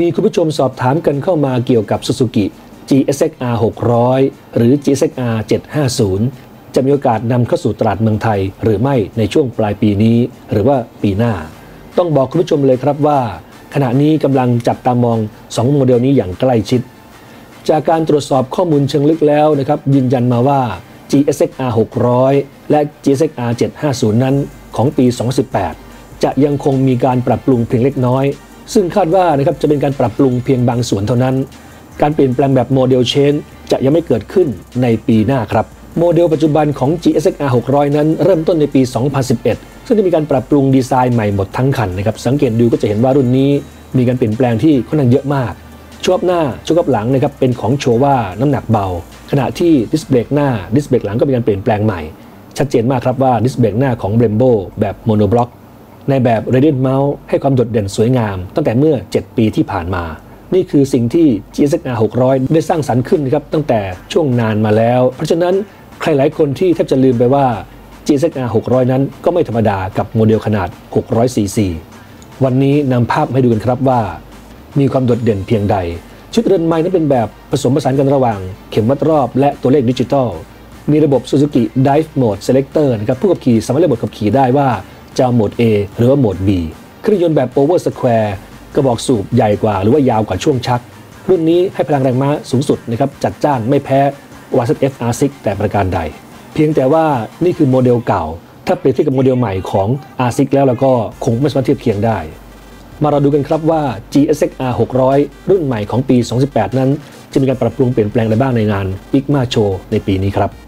มีคุณผู้ชมสอบถามกันเข้ามาเกี่ยวกับ Suzuki GSX-R 600 หรือ GSX-R 750 จะมีโอกาสนำเข้าสู่ตลาดเมืองไทย หรือไม่ในช่วงปลายปีนี้ หรือว่าปีหน้า ต้องบอกคุณผู้ชมเลยครับว่า ขณะนี้กำลังจับตามอง 2 โมเดลนี้อย่างใกล้ชิด จากการตรวจสอบข้อมูลเชิงลึกแล้วนะครับยืนยันมาว่า GSX-R 600 และ GSX-R 750 นั้นของปี 2018 จะยังคงมีการปรับปรุงเพียงเล็กน้อย ซึ่งคาดว่านะครับจะเป็นการปรับปรุงเพียงบางส่วนเท่านั้น การเปลี่ยนแปลงแบบโมเดลเชนจะยังไม่เกิดขึ้นในปีหน้าครับโมเดลปัจจุบันของ GSX-R 600 นั้นเริ่มต้นในปี 2011 ซึ่งได้มีการปรับปรุงดีไซน์ใหม่หมดทั้งคันนะครับ สังเกตดูก็จะเห็นว่ารุ่นนี้มีการเปลี่ยนแปลงที่ค่อนข้างเยอะมากช่วงหน้าช่วงกับหลังนะครับเป็นของโชว่าน้ำหนักเบา ขณะที่ดิสเบรกหน้าดิสเบรกหลังก็มีการเปลี่ยนแปลงใหม่ ชัดเจนมากครับว่าดิสเบรกหน้าของ Brembo แบบโมโนบล็อก ในแบบ Radiant Mount ให้ความโดดเด่นสวยงาม ตั้งแต่เมื่อ 7 ปีที่ผ่านมา นี่คือสิ่งที่ GSX-R 600 ได้สร้างสรรค์ขึ้นนะครับตั้งแต่ช่วงนานมาแล้ว เพราะฉะนั้นใครหลายคนที่แทบจะลืมไปว่า GSX-R 600 นั้นก็ไม่ธรรมดากับโมเดลขนาด 600 cc วันนี้นำภาพให้ดูกันครับว่า มีความโดดเด่นเพียงใด ชุดเรือนไม้นั้นเป็นแบบผสมผสานกันระหว่าง เข็มวัดรอบและตัวเลขดิจิตอลมีระบบ Suzuki Dive Mode Selector นะครับผู้ขับขี่สามารถเลือกโหมดขับขี่ได้ว่า จะเอาโหมด A หรือว่าโหมด B เครื่องยนต์แบบ Over Square กระบอกสูบใหญ่กว่าหรือว่ายาวกว่าช่วงชัก รุ่นนี้ให้พลังแรงม้าสูงสุดนะครับจัดจ้านไม่แพ้ w a z f R6 แต่ประการใด เพียงแต่ว่านี่คือโมเดลเก่า ถ้าเปรียบเทียบกับโมเดลใหม่ของ R6 แล้วแล้วก็คงไม่สามารถเทียบเคียงได้ มาเราดูกันครับว่า GSX-R 600 รุ่นใหม่ของปี 2018 นั้น จะมีการปรับปรุงเปลี่ยนแปลงอะไรบ้างในงาน IGMA Show ในปีนี้ครับ